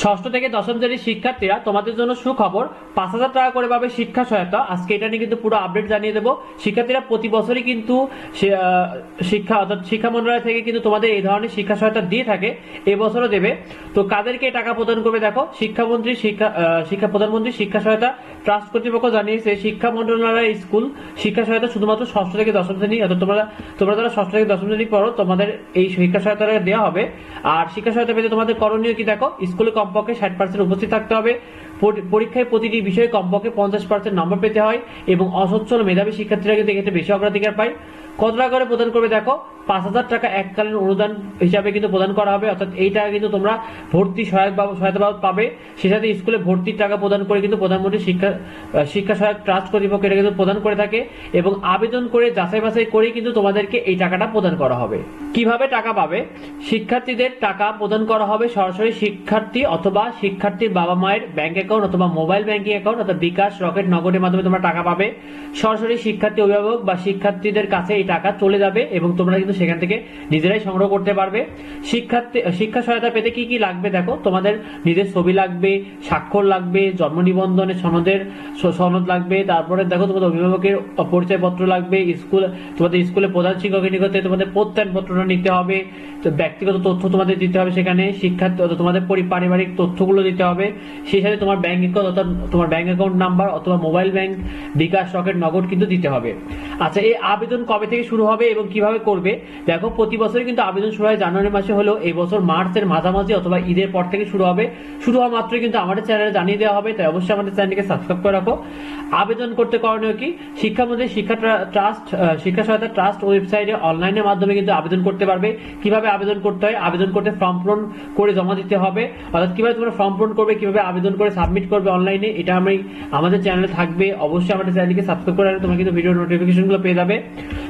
ষষ্ঠ থেকে দশম শ্রেণির শিক্ষার্থীরা তোমাদের জন্য সুখবর, পাঁচ হাজার টাকা করে পাবে শিক্ষা সহায়তা। আজকে এটা নিয়ে কিন্তু পুরো আপডেট জানিয়ে দেবো। শিক্ষার্থীরা প্রতি বছরই কিন্তু শিক্ষা, অর্থাৎ শিক্ষা মন্ত্রণালয় থেকে কিন্তু তোমাদের এই ধরনের শিক্ষা সহায়তা দিয়ে থাকে, এবছরও দেবে। তো কাদেরকে টাকা প্রদান করবে দেখো, শিক্ষামন্ত্রী, শিক্ষা শিক্ষা প্রধানমন্ত্রী, শিক্ষা সহায়তা ট্রাস্ট কর্তৃপক্ষ জানিয়েছে, শিক্ষা মন্ত্রণালয় স্কুল শিক্ষা সহায়তা শুধুমাত্র ষষ্ঠ থেকে দশম শ্রেণি, অর্থাৎ তোমরা তোমরা যারা ষষ্ঠ থেকে দশম শ্রেণি পড়ো, তোমাদের এই শিক্ষা সহায়তাটা দেওয়া হবে। আর শিক্ষা সহায়তা পেতে তোমাদের করণীয় কি দেখো, স্কুলে কমপক্ষে ষাট পার্সেন্ট উপস্থিত থাকতে হবে। পরীক্ষায় প্রতিটি বিষয়ে কমপক্ষে পঞ্চাশ পার্সেন্ট নম্বর পেতে হয় এবং অসচ্ছল মেধাবী শিক্ষার্থীরা কিন্তু এক্ষেত্রে বেশি অগ্রাধিকার পায়। কত টাকা করে প্রদান করবে, দেখো, পাঁচ হাজার টাকা এককালীন অনুদান হিসাবে কিন্তু প্রদান করা হবে, অর্থাৎ এই টাকা কিন্তু তোমরা ভর্তি সহায়ক সহায়তা বাবদ পাবে। সে সাথে স্কুলে ভর্তির টাকা প্রদান করে কিন্তু প্রধানমন্ত্রী শিক্ষা শিক্ষা সহায়ক ট্রাস্ট কর্তৃপক্ষ এটা কিন্তু প্রদান করে থাকে এবং আবেদন করে, যাচাই বাছাই করে কিন্তু তোমাদেরকে এই টাকাটা প্রদান করা হবে। কীভাবে টাকা পাবে? শিক্ষার্থীদের টাকা প্রদান করা হবে সরাসরি শিক্ষার্থী অথবা শিক্ষার্থীর বাবা মায়ের ব্যাংক অ্যাকাউন্ট অথবা মোবাইল ব্যাংকিং অ্যাকাউন্ট অথবা বিকাশ, রকেট, নগদের মাধ্যমে তোমরা টাকা পাবে। সরাসরি শিক্ষার্থী অভিভাবক বা শিক্ষার্থীদের কাছে এই টাকা চলে যাবে এবং তোমরা কিন্তু সেখান থেকে নিজেরাই সংগ্রহ করতে পারবে। শিক্ষার্থী, শিক্ষা সহায়তা পেতে কি কি লাগবে দেখো? তোমাদের নিজের ছবি লাগবে, স্বাক্ষর লাগবে, জন্ম নিবন্ধনের সনদের সনদ লাগবে, তারপরে দেখো তোমাদের অভিভাবকের পরিচয়পত্র লাগবে, স্কুল, তোমাদের স্কুলে প্রধান শিক্ষকের নিকটে তোমাদের প্রত্যয়নপত্রটা নিতে হবে ব্যক্তিগত তথ্য তোমাদের দিতে হবে সেখানে শিক্ষার্থী তোমাদের পারিবারিক তথ্যগুলো দিতে হবে, সেই সাথে তোমার ব্যাংক অ্যাকাউন্ট অর্থাৎ তোমার ব্যাংক অ্যাকাউন্ট নাম্বার অথবা mobile bank bKash Rocket Nagad কিন্তু দিতে হবে। আচ্ছা এই আবেদন কবে থেকে শুরু হবে এবং কীভাবে করবে? দেখো, প্রতি বছরই কিন্তু আবেদন শুরু হয়। জানুয়ারি মাসে হলেও এই বছর মার্চের মাঝামাঝি অথবা ঈদের পর থেকে শুরু হবে। শুরু হওয়া মাত্রই কিন্তু আমাদের চ্যানেলে জানিয়ে দেওয়া হবে, তাই অবশ্যই আমাদের চ্যানেলকে সাবস্ক্রাইব করে রাখো। আবেদন করতে করণীয় কি? শিক্ষামন্ত্রী শিক্ষা ট্রা- ট্রাস্ট শিক্ষা সহায়তা ট্রাস্ট ওয়েবসাইটে অনলাইনের মাধ্যমে কিন্তু আবেদন করতে পারবে। কীভাবে আবেদন করতে হয়? আবেদন করতে ফর্ম পূরণ করে জমা দিতে হবে। অর্থাৎ কীভাবে তোমরা ফর্ম পূরণ করবে? কীভাবে আবেদন করে সাবমিট করবে অনলাইনে এটা আমি, আমাদের চ্যানেলে থাকবে, অবশ্যই আমাদের চ্যানেলকে সাবস্ক্রাইব করে তোমরা কিন্তু ভিডিও নোটিফিকেশনগুলো পেয়ে যাবে।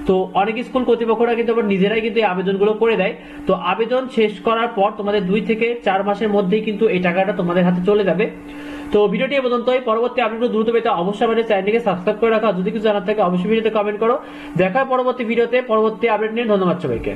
তো অনেক স্কুল কর্তৃপক্ষরা কিন্তু আবার নিজেরাই কিন্তু এই আবেদনগুলো করে দেয়। তো আবেদন শেষ করার পর তোমাদের দুই থেকে চার মাসের মধ্যেই কিন্তু এই টাকাটা তোমাদের হাতে চলে যাবে। তো ভিডিওটি এ পর্যন্তই, পরবর্তী আপডেট দ্রুত পেতে অবশ্যই আমাদের চ্যানেলটিকে সাবস্ক্রাইব করে রাখা। যদি কিছু জানার থাকে, অবশ্যই ভিডিওতে কমেন্ট করো। দেখা পরবর্তী ভিডিওতে পরবর্তী আপডেট নিয়ে। ধন্যবাদ সবাইকে।